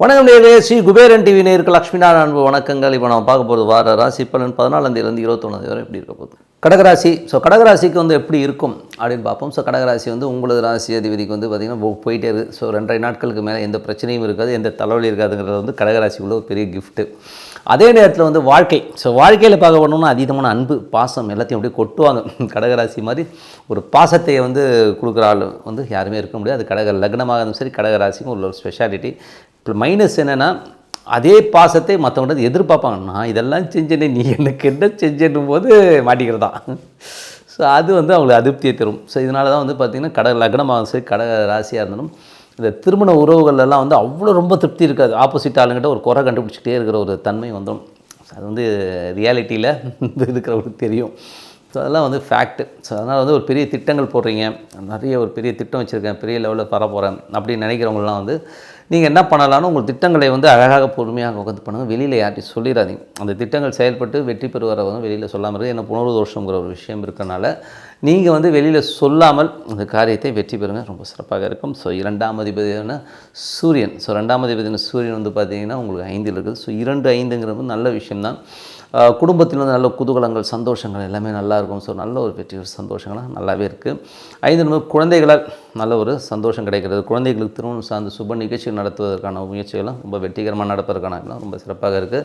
வணக்கம் நேர்களே ஸ்ரீ குபேரன் டிவி நேருக்கு லக்ஷ்மி அன்பு வணக்கங்கள். இப்போ நம்ம பார்க்க போகிறது வார ராசி பலன் பதினாலாம் தேதியிலேருந்து இருபத்தொன்னாந்தேதி வரை எப்படி இருக்க போகுது? கடகராசி. ஸோ கடகராசிக்கு வந்து எப்படி இருக்கும் அப்படின்னு பார்ப்போம். ஸோ கடகராசி வந்து உங்களது ராசி அதிபதிக்கு வந்து பார்த்திங்கன்னா போ- போயிட்டே இருக்குது ஸோ ரெண்டரை நாட்களுக்கு மேலே எந்த பிரச்சனையும் இருக்காது எந்த தலைவலி இருக்காதுங்கிறது வந்து கடகராசிக்குள்ள ஒரு பெரிய கிஃப்ட்டு அதே நேரத்தில் வந்து வாழ்க்கை. ஸோ வாழ்க்கையில் பார்க்க போனோம்னா அதீதமான அன்பு பாசம் எல்லாத்தையும் அப்படியே கொட்டுவாங்க. கடகராசி மாதிரி ஒரு பாசத்தை வந்து கொடுக்குற ஆள் வந்து யாருமே இருக்க முடியாது. அது கடக லக்னமாக இருந்தாலும் சரி கடகராசிக்கும் உள்ள ஒரு ஸ்பெஷாலிட்டி இப்போ மைனஸ் என்னென்னா அதே பாசத்தை மற்றவங்க எதிர்பார்ப்பாங்க. நான் இதெல்லாம் செஞ்சேனே நீ எனக்கு என்ன செஞ்சேன்னும் போது மாட்டிக்கிறதா? ஸோ அது வந்து அவங்களுக்கு அதிருப்தியை தரும். ஸோ இதனால தான் வந்து பார்த்திங்கன்னா கடக லக்னமாக சரி கடக ராசியாக இருந்தாலும் இந்த திருமண உறவுகளெல்லாம் வந்து அவ்வளோ ரொம்ப திருப்தி இருக்காது. ஆப்போசிட் ஆளுங்கிட்ட ஒரு குறை கண்டுபிடிச்சிட்டே இருக்கிற ஒரு தன்மை வந்துடும் அது வந்து ரியாலிட்டியில் இருக்கிறவங்களுக்கு தெரியும். ஸோ அதெல்லாம் வந்து ஃபேக்ட்டு ஸோ அதனால் வந்து ஒரு பெரிய திட்டங்கள் போடுறீங்க. நிறைய ஒரு பெரிய திட்டம் வச்சுருக்கேன். பெரிய லெவலில் வர போகிறேன் அப்படின்னு நினைக்கிறவங்களாம் வந்து நீங்கள் என்ன பண்ணலாம்னு உங்கள் திட்டங்களை வந்து அழகாக பொறுமையாக உட்காந்து பண்ணுங்கள் வெளியில் யார்ட்டையும் சொல்லிடாதீங்க. அந்த திட்டங்கள் செயல்பட்டு வெற்றி பெறுவரை வந்து வெளியில் சொல்லாமல் இருக்குது என்ன புனர்வு தோஷங்கிற ஒரு விஷயம் இருக்கனால நீங்கள் வந்து வெளியில் சொல்லாமல் அந்த காரியத்தை வெற்றி பெறுங்க. ரொம்ப சிறப்பாக இருக்கும். ஸோ இரண்டாம் அதிபதியான சூரியன். ஸோ ரெண்டாம் அதிபதியான சூரியன் வந்து பார்த்திங்கன்னா உங்களுக்கு ஐந்தில் இருக்குது. ஸோ இரண்டு ஐந்துங்கிறது நல்ல விஷயம்தான். குடும்பத்தில் வந்து நல்ல குதூகலங்கள் சந்தோஷங்கள் எல்லாமே நல்லா இருக்கும். ஸோ நல்ல ஒரு வெற்றி ஒரு சந்தோஷங்கள்லாம் நல்லாவே இருக்குது ஐந்து நம்ம குழந்தைகளால் நல்ல ஒரு சந்தோஷம் கிடைக்கிறது. குழந்தைகளுக்கு திருமணம் சார்ந்த சுப நிகழ்ச்சிகள் நடத்துவதற்கான முயற்சிகளும் ரொம்ப வெற்றிகரமாக நடப்பதற்கான ரொம்ப சிறப்பாக இருக்குது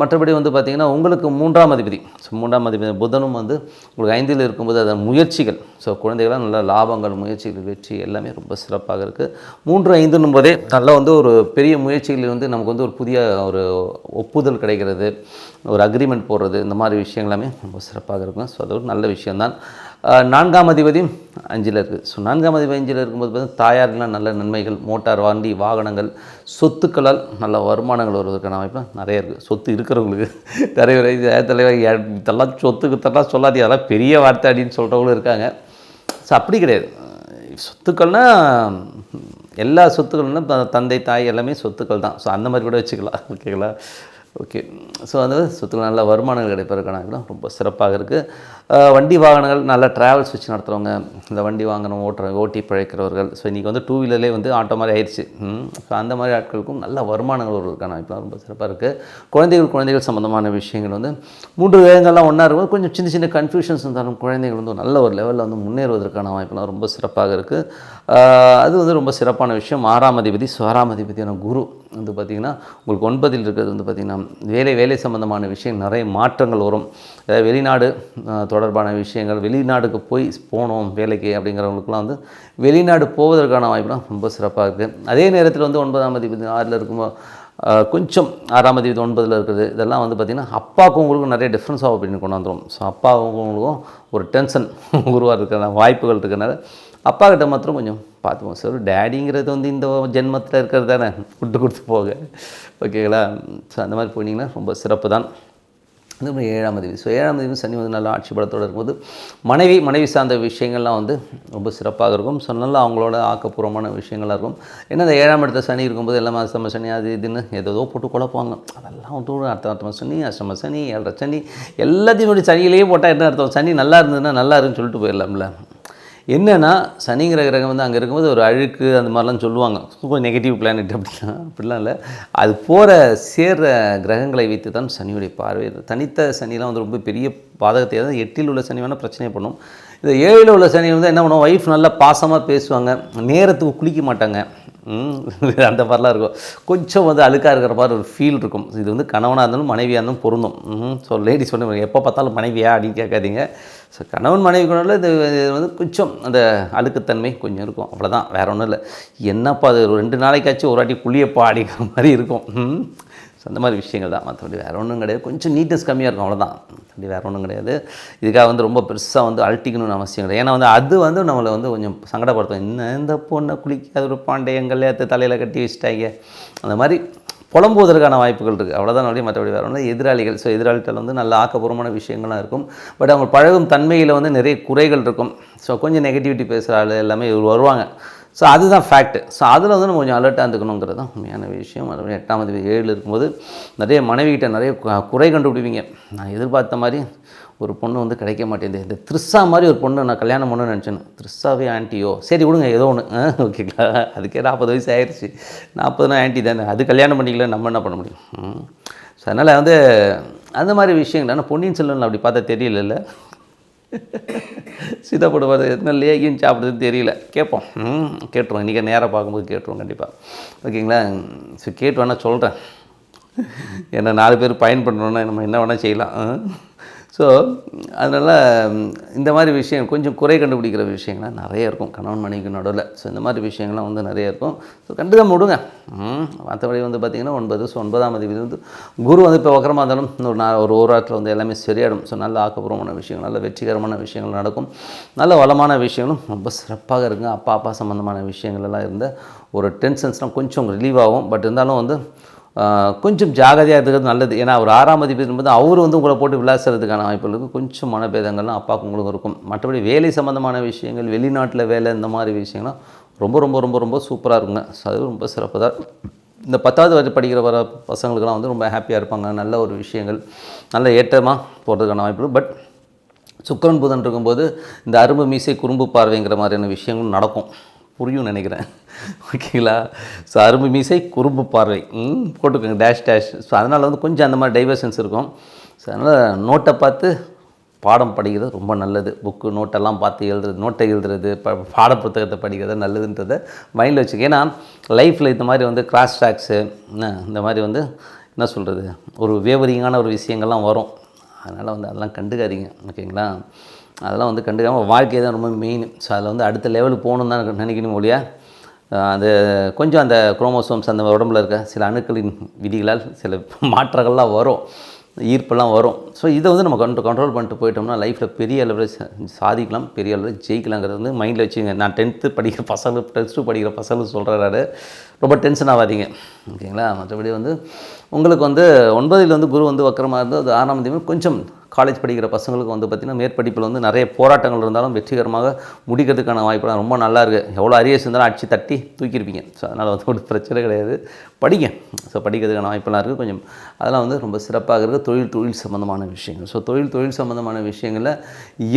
மற்றபடி வந்து பார்த்திங்கன்னா உங்களுக்கு மூன்றாம் அதிபதி. ஸோ மூன்றாம் அதிபதி புதனும் வந்து உங்களுக்கு ஐந்தில் இருக்கும்போது அதன் முயற்சிகள். ஸோ குழந்தைகளாக நல்ல லாபங்கள் முயற்சிகள் வெற்றி எல்லாமே ரொம்ப சிறப்பாக இருக்குது மூன்று ஐந்துன்னும் போதே நல்லா வந்து ஒரு பெரிய முயற்சிகளில் வந்து நமக்கு வந்து ஒரு புதிய ஒரு ஒப்புதல் கிடைக்கிறது. ஒரு அக்ரிமெண்ட் போடுறது இந்த மாதிரி விஷயங்கள் எல்லாமே ரொம்ப சிறப்பாக இருக்கும். ஸோ அது ஒரு நல்ல விஷயம்தான். நான்காம் அதிபதி அஞ்சில் இருக்குது ஸோ நான்காம் அதிபதி அஞ்சில் இருக்கும்போது பார்த்தீங்கன்னா தாயாரெலாம் நல்ல நன்மைகள் மோட்டார் வண்டி வாகனங்கள் சொத்துக்களால் நல்ல வருமானங்கள் வருவதற்கான வாய்ப்பு நிறைய இருக்குது சொத்து இருக்கிறவங்களுக்கு. தலைவர் தலைவர் இதெல்லாம் சொத்துக்கு தரலாம் சொல்லாது அதெல்லாம் பெரிய வார்த்தை அப்படின்னு சொல்கிறவங்களும் இருக்காங்க. ஸோ அப்படி கிடையாது. சொத்துக்கள்னா எல்லா சொத்துக்கள்னா த- தந்தை தாய் எல்லாமே சொத்துக்கள் தான். ஸோ அந்த மாதிரி கூட வச்சுக்கலாம். ஓகேங்களா? ஓகே ஸோ அந்த சொத்துக்கள் நல்ல வருமானங்கள் கிடைப்பதற்கான ரொம்ப சிறப்பாக இருக்குது வண்டி வாகனங்கள் நல்ல ட்ராவல்ஸ் வச்சு நடத்துகிறவங்க இந்த வண்டி வாங்கணும் ஓட்டுற ஓட்டி பிழைக்கிறவர்கள் ஸோ இன்றைக்கி வந்து டூ வீலர்லேயே வந்து ஆட்டோ மாதிரி ஆயிடுச்சு ஸோ அந்த மாதிரி ஆட்களுக்கும் நல்ல வருமானங்கள் வருவதற்கான வாய்ப்புலாம் ரொம்ப சிறப்பாக இருக்குது குழந்தைகள் குழந்தைகள் சம்மந்தமான விஷயங்கள் வந்து மூன்று வேகங்கள்லாம் ஒன்றா இருக்கும். கொஞ்சம் சின்ன சின்ன கன்ஃபியூஷன்ஸ் இருந்தாலும் குழந்தைகள் வந்து நல்ல ஒரு லெவலில் வந்து முன்னேறுவதற்கான வாய்ப்புலாம் ரொம்ப சிறப்பாக இருக்குது அது வந்து ரொம்ப சிறப்பான விஷயம். ஆறாம் அதிபதி ஸோ அதிபதியான குரு. வந்து பார்த்திங்கன்னா உங்களுக்கு ஒன்பதில் இருக்கிறது வந்து பார்த்திங்கன்னா வேலை வேலை சம்மந்தமான விஷயம் நிறைய மாற்றங்கள் வரும். அதாவது வெளிநாடு தொடர்பான விஷயங்கள் வெளிநாடுக்கு போய் போகணும் வேலைக்கு அப்படிங்கிறவங்களுக்குலாம் வந்து வெளிநாடு போவதற்கான வாய்ப்புலாம் ரொம்ப சிறப்பாக இருக்குது அதே நேரத்தில் வந்து ஒன்பதாம் தேதி ஆறில் இருக்கும்போது கொஞ்சம் ஆறாம் தேதி ஒன்பதில் இருக்கிறது இதெல்லாம் வந்து பார்த்திங்கன்னா அப்பாவுக்கும் உங்களுக்கும் நிறைய டிஃப்ரென்ஸ் ஆகும் அப்படின்னு கொண்டு வந்துடும் ஸோ அப்பாவுக்கும் உங்களுக்கும் ஒரு டென்ஷன் உருவாக இருக்கிற வாய்ப்புகள் இருக்கிறனால அப்பா கிட்ட மாத்திரம் கொஞ்சம் பார்த்துப்போம். சார் டேடிங்கிறது வந்து இந்த ஜென்மத்தில் இருக்கிறது தானே? விட்டு கொடுத்து போக. ஓகேங்களா ஸோ அந்த மாதிரி போனீங்கன்னா ரொம்ப சிறப்பு தான். அது மாதிரி ஏழாம் தேதி ஸோ ஏழாம் தேதி சனி வந்து நல்லா ஆட்சி படத்தோடு இருக்கும்போது மனைவி மனைவி சார்ந்த விஷயங்கள்லாம் வந்து ரொம்ப சிறப்பாக இருக்கும். ஸோ நல்லா அவங்களோட ஆக்கப்பூர்வமான விஷயங்களாக இருக்கும். ஏன்னா அந்த ஏழாம் இடத்துல சனி இருக்கும்போது எல்லாம் அஷ்டம சனி அது இதுன்னு ஏதோ போட்டு குழப்பாங்க அதெல்லாம் வந்து அர்த்த அர்த்தம் அர்த்தம சனி அஷ்டம சனி ஏழரை சனி எல்லாத்தையும் சனியிலேயே போட்டால் என்ன அர்த்தம்? சனி நல்லா இருந்ததுன்னா நல்லா இருக்குன்னு சொல்லிட்டு போயிடலாம்ல. என்னென்னா சனிங்கிற கிரகம் வந்து அங்கே இருக்கும்போது ஒரு அழுக்கு அந்த மாதிரிலாம் சொல்லுவாங்க. கொஞ்சம் நெகட்டிவ் பிளானெட் அப்படிலாம் அப்படிலாம் இல்லை. அது போகிற சேர்ற கிரகங்களை வைத்து தான் சனியுடைய பார்வை. தனித்த சனிலாம் வந்து ரொம்ப பெரிய பாதகத்தை அதாவது எட்டில் உள்ள சனி வேணால் பிரச்சனை பண்ணும். இந்த ஏழில் உள்ள சனி வந்து என்ன பண்ணுவோம் ஒய்ஃப் நல்லா பாசமாக பேசுவாங்க. நேரத்துக்கு குளிக்க மாட்டாங்க. அந்த மாதிரிலாம் இருக்கும். கொஞ்சம் வந்து அழுக்காக இருக்கிற மாதிரி ஒரு ஃபீல் இருக்கும். இது வந்து கணவனாக இருந்தாலும் மனைவியாக இருந்தாலும் பொருந்தும். ம், ஸோ லேடிஸ் வந்து எப்போ பார்த்தாலும் மனைவியா அப்படின்னு கேட்காதீங்க. ஸோ கணவன் மனைவி குணம்ல இது இது வந்து கொஞ்சம் அந்த அழுக்குத்தன்மை கொஞ்சம் இருக்கும். அவ்வளோதான் வேற ஒன்றும் இல்லை. என்னப்பா அது ரெண்டு நாளைக்காச்சும் ஒரு வாட்டி குளியப்பா அப்படிங்கிற மாதிரி இருக்கும். ஸோ அந்த மாதிரி விஷயங்கள் தான். மற்றபடி வேறு ஒன்றும் கிடையாது. கொஞ்சம் நீட்னஸ் கம்மியாக இருக்கும். அவ்வளோதான் அப்படி வேறு ஒன்றும் கிடையாது. இதுக்காக வந்து ரொம்ப பெருசாக வந்து அழட்டிக்கணும்னு அவசியம் கிடையாது. ஏன்னா வந்து அது வந்து நம்மளை வந்து கொஞ்சம் சங்கடப்படுத்தும். என்ன இந்த பொண்ணை குளிக்காத ஒரு பாண்டையங்கள் ஏற்ற தலையில் கட்டி வச்சுட்டாங்க அந்த மாதிரி புலம்புவதற்கான வாய்ப்புகள் இருக்குது அவ்வளோதான் அப்படியே மற்றபடி வேறு ஒன்று எதிராளிகள். ஸோ எதிராளிகள் வந்து நல்ல ஆக்கப்பூர்வமான விஷயங்கள்லாம் இருக்கும். பட் அவங்க பழகும் தன்மையில் வந்து நிறைய குறைகள் இருக்கும். ஸோ கொஞ்சம் நெகட்டிவிட்டி பேசுகிற ஆள் எல்லாமே வருவாங்க. ஸோ அதுதான் ஃபேக்ட் ஸோ அதில் வந்து நம்ம கொஞ்சம் அலர்ட்டாக இருந்துக்கணுங்கிறது தான் உண்மையான விஷயம். மறுபடியும் எட்டாம் தேதி ஏழில் இருக்கும்போது நிறைய மனைவிகிட்ட நிறைய குறை கண்டுபிடிப்பீங்க. நான் எதிர்பார்த்த மாதிரி ஒரு பொண்ணு வந்து கிடைக்க மாட்டேங்குது. இந்த த்ரிஷா மாதிரி ஒரு பொண்ணு நான் கல்யாணம் பண்ணணும்னு நினச்சேன். த்ரிஷாவே ஆன்ட்டியோ சரி விடுங்க ஏதோ ஒன்று ஓகேங்களா அதுக்கே நாற்பது வயசு ஆயிடுச்சு நாற்பதுனா ஆன்ட்டி தானே. அது கல்யாணம் பண்ணிக்கல நம்ம என்ன பண்ண முடியும்? ஸோ அதனால் வந்து அந்த மாதிரி விஷயங்கள் ஆனால் பொன்னியின் செல்வன் அப்படி பார்த்தா தெரியலல்ல. சீதாப்பட எத்தனை லேகியும் சாப்பிடுறதுன்னு தெரியல. கேட்போம். ம் கேட்டுருவோம். இன்றைக்கி நேராக பார்க்கும்போது கேட்டுருவோம் கண்டிப்பாக ஓகேங்களா? சரி கேட்டு வேணால் சொல்கிறேன் ஏன்னா நாலு பேர் பயன்படணுன்னா நம்ம என்ன வேணால் செய்யலாம். ஸோ அதனால் இந்த மாதிரி விஷயம் கொஞ்சம் குறை கண்டுபிடிக்கிற விஷயங்கள்லாம் நிறைய இருக்கும். கணவன் மனைவிக்கு நடுவில். ஸோ இந்த மாதிரி விஷயங்கள்லாம் வந்து நிறைய இருக்கும். ஸோ கண்டுக்காம விடுங்க மற்றபடி வந்து பார்த்திங்கன்னா ஒன்பது ஸோ ஒன்பதாம் தேதி வந்து குரு வந்து இப்போ வக்கரமாக இருந்தாலும் ஒரு நான் ஒரு ஒரு வந்து எல்லாமே சரியாயிடும். ஸோ நல்ல ஆக்கப்பூர்வமான விஷயங்கள் நல்ல வெற்றிகரமான விஷயங்கள் நடக்கும். நல்ல வளமான விஷயங்களும் ரொம்ப சிறப்பாக இருக்குங்க. அப்பா அப்பா சம்மந்தமான விஷயங்கள் எல்லாம் இருந்த ஒரு டென்ஷன்ஸ்லாம் கொஞ்சம் ரிலீவ் ஆகும். பட் இருந்தாலும் வந்து கொஞ்சம் ஜாகிரதையாக இருக்கிறது நல்லது. ஏன்னா அவர் ஆறாம் அதிபதி இருக்கும்போது அவர் வந்து உங்களை போட்டு விளாசுறதுக்கான வாய்ப்புகள் இருக்குது கொஞ்சம் மனபேதங்கள்லாம் அப்பாவுக்கு உங்களுக்கு இருக்கும். மற்றபடி வேலை சம்மந்தமான விஷயங்கள் வெளிநாட்டில் வேலை இந்த மாதிரி விஷயங்கள்லாம் ரொம்ப ரொம்ப ரொம்ப ரொம்ப சூப்பராக இருக்குங்க. அது ரொம்ப சிறப்பு தான். இந்த பத்தாவது வரை படிக்கிற வர பசங்களுக்கெல்லாம் வந்து ரொம்ப ஹாப்பியாக இருப்பாங்க. நல்ல ஒரு விஷயங்கள் நல்ல ஏற்றமாக போகிறதுக்கான வாய்ப்பு பட் சுக்கிரன் புதன் இருக்கும்போது இந்த அரும்பு மீசை குறும்பு பார்வைங்கிற மாதிரியான விஷயங்களும் நடக்கும். புரியும் நினைக்கிறேன். ஓகேங்களா? ஸோ அரும்பு மீசை குறும்பு பார்வை. போட்டுக்கோங்க. டேஷ் டேஷ் ஸோ அதனால் வந்து கொஞ்சம் அந்த மாதிரி டைவர்ஷன்ஸ் இருக்கும். ஸோ அதனால் நோட்டை பார்த்து பாடம் படிக்கிறது ரொம்ப நல்லது. புக்கு நோட்டெல்லாம் பார்த்து எழுதுறது நோட்டை எழுதுறது ப பாட புத்தகத்தை படிக்கிறது நல்லதுன்றதை மைண்டில் வச்சுக்க. ஏன்னா லைஃப்பில் இந்த மாதிரி வந்து கிராஸ் ட்ராக்ஸு இந்த மாதிரி வந்து என்ன சொல்கிறது ஒரு வேவரிங்கான ஒரு விஷயங்கள்லாம் வரும். அதனால் வந்து அதெல்லாம் கண்டுக்காதீங்க. ஓகேங்களா? அதெல்லாம் வந்து கண்டுக்காமல் வாழ்க்கை தான் ரொம்ப மெயின் ஸோ அதில் வந்து அடுத்த லெவலுக்கு போகணுன்னு தான் நினைக்கணும் ஒழியா அது கொஞ்சம் அந்த குரோமோசோம்ஸ் அந்த உடம்புல இருக்க சில அணுக்களின் விதிகளால் சில மாற்றங்கள்லாம் வரும் ஈர்ப்பெல்லாம் வரும். ஸோ இதை வந்து நம்ம கண்ட்ரோ கண்ட்ரோல் பண்ணிட்டு போயிட்டோம்னா லைஃப்பில் பெரிய அளவில் சாதிக்கலாம் பெரிய அளவில் ஜெயிக்கலாங்கிறது வந்து மைண்டில் வச்சுங்க நான் டென்த்து படிக்கிற பசங்க ப்ளஸ் டூ படிக்கிற பசங்க சொல்கிறாரு ரொம்ப டென்ஷன் ஆகாதீங்க. ஓகேங்களா? மற்றபடி வந்து உங்களுக்கு வந்து ஒன்பதில் வந்து குரு வந்து வக்கரமாக இருந்து அது ஆறாம் தேதி கொஞ்சம் காலேஜ் படிக்கிற பசங்களுக்கு வந்து பார்த்திங்கன்னா மேற்படிப்பில் வந்து நிறைய போராட்டங்கள் இருந்தாலும் வெற்றிகரமாக முடிக்கிறதுக்கான வாய்ப்புலாம் ரொம்ப நல்லா இருக்குது எவ்வளோ அரியர்ஸ் இருந்தாலும் அடிச்சு தட்டி தூக்கியிருப்பீங்க. ஸோ அதனால் வந்து ஒரு பிரச்சனை கிடையாது. படிங்க. ஸோ படிக்கிறதுக்கான வாய்ப்பெல்லாம் இருக்குது. கொஞ்சம் அதெல்லாம் வந்து ரொம்ப சிறப்பாக இருக்குது. தொழில் தொழில் சம்மந்தமான விஷயங்கள். ஸோ தொழில் தொழில் சம்மந்தமான விஷயங்களில்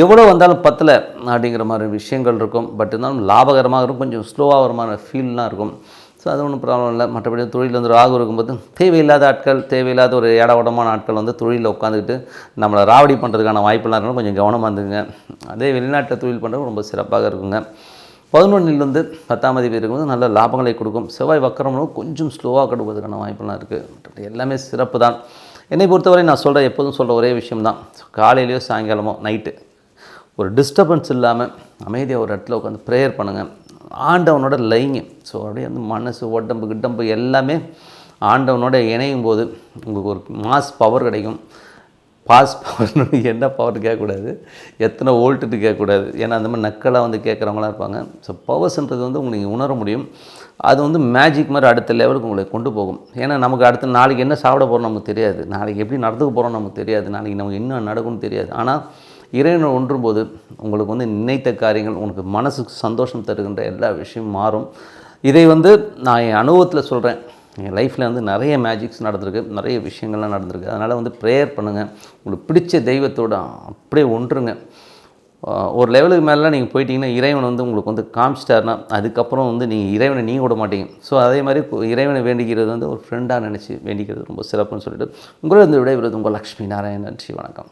எவ்வளோ வந்தாலும் பத்தலை அப்படிங்கிற மாதிரி விஷயங்கள் இருக்கும். பட் இருந்தாலும் லாபகரமாக இருக்கும். கொஞ்சம் ஸ்லோவாக வரமான ஃபீல்லாம் இருக்கும். ஸோ அது ஒன்றும் ப்ராப்ளம் இல்லை. மற்றபடி தொழில் வந்து ராகு இருக்கும்போது தேவையில்லாத ஆட்கள் தேவையில்லாத ஒரு ஏடவடமான ஆட்கள் வந்து தொழிலில் உட்காந்துக்கிட்டு நம்மளை ராவடி பண்ணுறதுக்கான வாய்ப்பெல்லாம் இருக்கணும் கொஞ்சம் கவனமாக இருந்துங்க அதே வெளிநாட்டில் தொழில் பண்ணுறது ரொம்ப சிறப்பாக இருக்குங்க. பதினொன்றிலிருந்து பத்தாம் தேதி இருக்கும்போது நல்ல லாபங்களை கொடுக்கும். செவ்வாய் வக்கரமும் கொஞ்சம் ஸ்லோவாக கொடுப்பதற்கான வாய்ப்பெல்லாம் இருக்குது எல்லாமே சிறப்பு தான். என்னை பொறுத்தவரை நான் சொல்கிற எப்போதும் சொல்கிற ஒரே விஷயம் தான். காலையிலையோ சாயங்காலமோ நைட்டு ஒரு டிஸ்டர்பன்ஸ் இல்லாமல் அமைதியாக ஒரு இடத்துல உட்காந்து ப்ரேயர் பண்ணுங்கள் ஆண்டவனோட லைங்க. ஸோ அப்படியே வந்து மனசு உடம்பு கிட்டம்பு எல்லாமே ஆண்டவனோட இணையும் போது உங்களுக்கு ஒரு மாஸ் பவர் கிடைக்கும். பாஸ் பவர்னு என்ன பவர் கேட்கக்கூடாது. எத்தனை வோல்ட்டுட்டு கேட்கக்கூடாது. ஏன்னா அந்த மாதிரி நக்கலாக வந்து கேட்குறவங்களாம் இருப்பாங்க. ஸோ பவர்ஸ்ன்றது வந்து உங்களுக்கு உணர முடியும். அது வந்து மேஜிக் மாதிரி அடுத்த லெவலுக்கு உங்களை கொண்டு போகும். ஏன்னா நமக்கு அடுத்த நாளைக்கு என்ன சாப்பிட போகிறோம் நமக்கு தெரியாது. நாளைக்கு எப்படி நடந்துக்க போகிறோம் நமக்கு தெரியாது. நாளைக்கு நமக்கு என்ன நடக்கும்னு தெரியாது. ஆனால் இறைவனை ஒன்றும் போது உங்களுக்கு வந்து நினைத்த காரியங்கள் உங்களுக்கு மனசுக்கு சந்தோஷம் தருகின்ற எல்லா விஷயமும் மாறும். இதை வந்து நான் என் அனுபவத்தில் சொல்கிறேன் என் லைஃப்பில் வந்து நிறைய மேஜிக்ஸ் நடந்திருக்கு நிறைய விஷயங்கள்லாம் நடந்திருக்கு. அதனால் வந்து ப்ரேயர் பண்ணுங்கள் உங்களுக்கு பிடிச்ச தெய்வத்தோட அப்படியே ஒன்றுங்க. ஒரு லெவலுக்கு மேலே நீங்கள் போயிட்டீங்கன்னா இறைவன் வந்து உங்களுக்கு வந்து காமிச்சிட்டாருன்னா அதுக்கப்புறம் வந்து நீங்கள் இறைவனை நீங்கள் விட மாட்டீங்க. ஸோ அதே மாதிரி இறைவனை வேண்டிக்கிறது வந்து ஒரு ஃப்ரெண்டாக நினச்சி வேண்டிக்கிறது ரொம்ப சிறப்புன்னு சொல்லிட்டு உங்களிடம் விடைபெறுவது உங்கள் லக்ஷ்மி நாராயணன். நன்றி வணக்கம்.